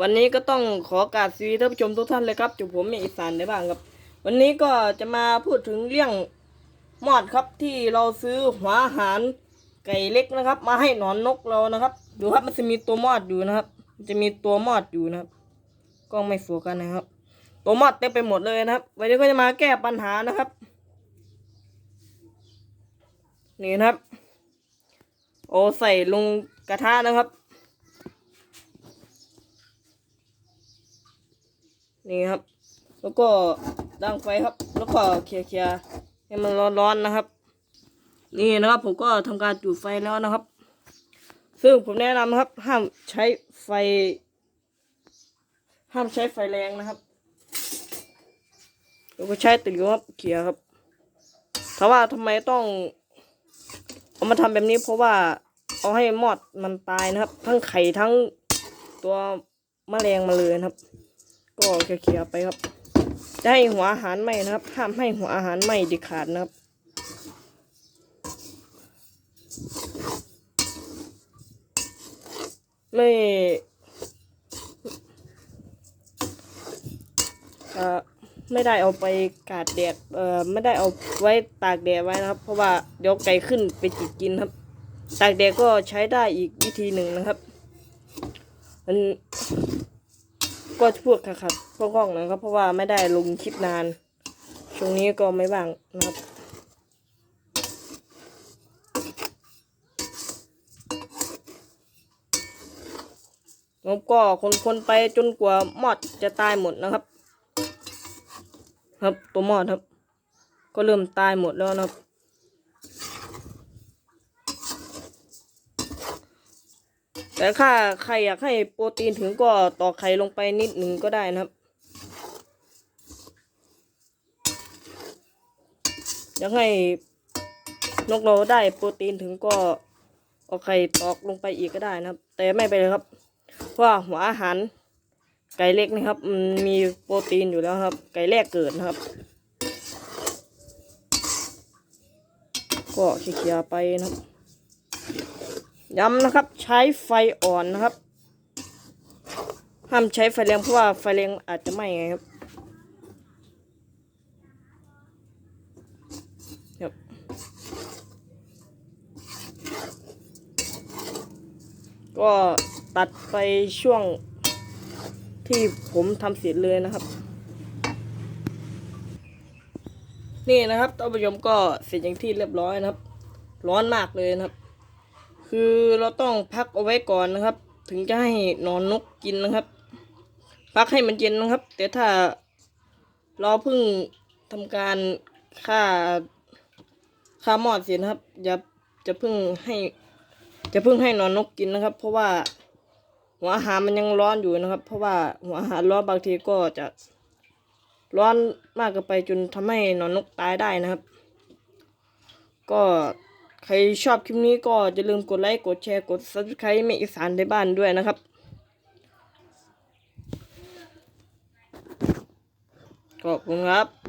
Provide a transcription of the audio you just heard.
วันนี้ก็ต้องขอกราบสวีท่านผู้ชมทุกท่านเลยครับจุผมมีอีสานได้บ้างครับ วันนี้ก็จะมาพูดถึงเรื่องมอดครับที่เราซื้อหัวหารไก่เล็กนะครับ มาให้หนอนนกเรานะครับ ดูครับมันจะมีตัวมอดอยู่นะครับ มันจะมีตัวมอดอยู่นะครับกล้องไม่โฟกัสนะครับ ตัวมอดเต็มไปหมดเลยนะครับ วันนี้ก็จะมาแก้ปัญหานะครับ นี่นะครับ โอใส่ลงกระทะนะครับ นี่ครับ แล้วก็ดังไฟครับ แล้วก็เคลียร์ๆให้มันร้อนๆนะครับ นี่นะครับผมก็ทำการจุดไฟแล้วนะครับ ซึ่งผมแนะนำนะครับ ห้ามใช้ไฟ ห้ามใช้ไฟแรงนะครับแล้วก็ใช้ตะหลิวครับเขี่ยครับถามว่าทำไมต้องเอามาทำแบบนี้เพราะว่าเอาให้มอดมันตายนะครับ ทั้งไข่ทั้งตัวแมลงมาเลยนะครับ ก็เคลียไปครับ จะให้หัวอาหารไหมนะครับ ห้ามให้หัวอาหารไหมเด็ดขาดนะครับไม่อ่อไม่ได้เอาไปกาดแดด เอ่อ ไม่ได้เอาไว้ตากแดดไว้นะครับ เพราะว่าเดี๋ยวไก่ขึ้นไปจิกกินครับ ตากแดดก็ใช้ได้อีกวิธีหนึ่งนะครับมัน ก็พูดค่ะครับกล้องนะครับ เพราะว่าไม่ได้ลงคลิปนาน ช่วงนี้ก็ไม่ว่างนะครับแล้วก็คนๆไปจนกว่ามอดจะตายหมดนะครับ ครับตัวมอดครับ ก็เริ่มตายหมดแล้วนะครับ แต่ถ้าใครอยากให้โปรตีนถึงก็ต่อไข่ลงไปนิดหนึ่งก็ได้นะครับ อยากให้นกเราได้โปรตีนถึงก็เอาไข่ตอกลงไปอีกก็ได้นะครับ แต่ไม่เป็นไรครับ เพราะหัวอาหารไก่เล็กนะครับมันมีโปรตีนอยู่แล้วครับ ไก่แรกเกิดนะครับ ก็เคลียร์ๆไปนะครับ ย้ำนะครับ ใช้ไฟอ่อนนะครับ ห้ามใช้ไฟแรงเพราะว่าไฟแรงอาจจะไหม้ไงครับครับก็ตัดไปช่วงที่ผมทำเสร็จเลยนะครับ นี่นะครับท่านผู้ชมก็เสร็จอย่างที่เรียบร้อยนะครับ ร้อนมากเลยนะครับ คือเราต้องพักเอาไว้ก่อนนะครับ ถึงจะให้หนอนนกกินนะครับ พักให้มันเย็นนะครับ แต่ถ้าเราเพิ่งทำการฆ่าฆ่ามอดเสร็จนะครับอย่าจะเพิ่งให้ จะเพิ่งให้หนอนนกกินนะครับ เพราะว่าหัวอาหารมันยังร้อนอยู่นะครับ เพราะว่าหัวอาหารร้อนบางทีก็จะร้อนมากเกินไปจนทำให้หนอนนกตายได้นะครับ ก็ ใครชอบคลิปนี้ก็จะลืมกดไลค์ กดแชร์ กด subscribe แม่อีสานในบ้านด้วยนะครับ ขอบคุณครับ